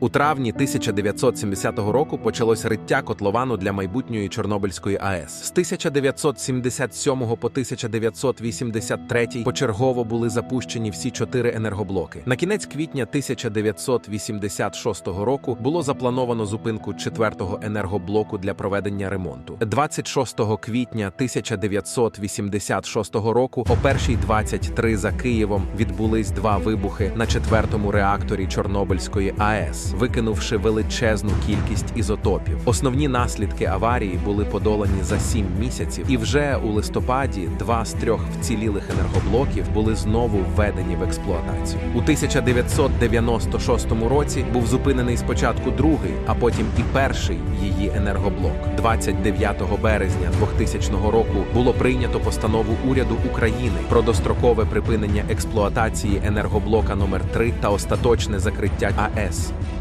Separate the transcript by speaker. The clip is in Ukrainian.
Speaker 1: У травні 1970 року почалось риття котловану для майбутньої Чорнобильської АЕС. З 1977 по 1983 почергово були запущені всі чотири енергоблоки. На кінець квітня 1986 року було заплановано зупинку четвертого енергоблоку для проведення ремонту. 26 квітня 1986 року о першій 23 за Києвом відбулись два вибухи на четвертому реакторі Чорнобильської АЕС, викинувши величезну кількість ізотопів. Основні наслідки аварії були подолані за сім місяців, і вже у листопаді два з трьох вцілілих енергоблоків були знову введені в експлуатацію. У 1996 році був зупинений спочатку другий, а потім і перший її енергоблок. 29 березня 2000 року було прийнято постанову уряду України про дострокове припинення експлуатації енергоблока номер 3 та остаточне закриття АЕС.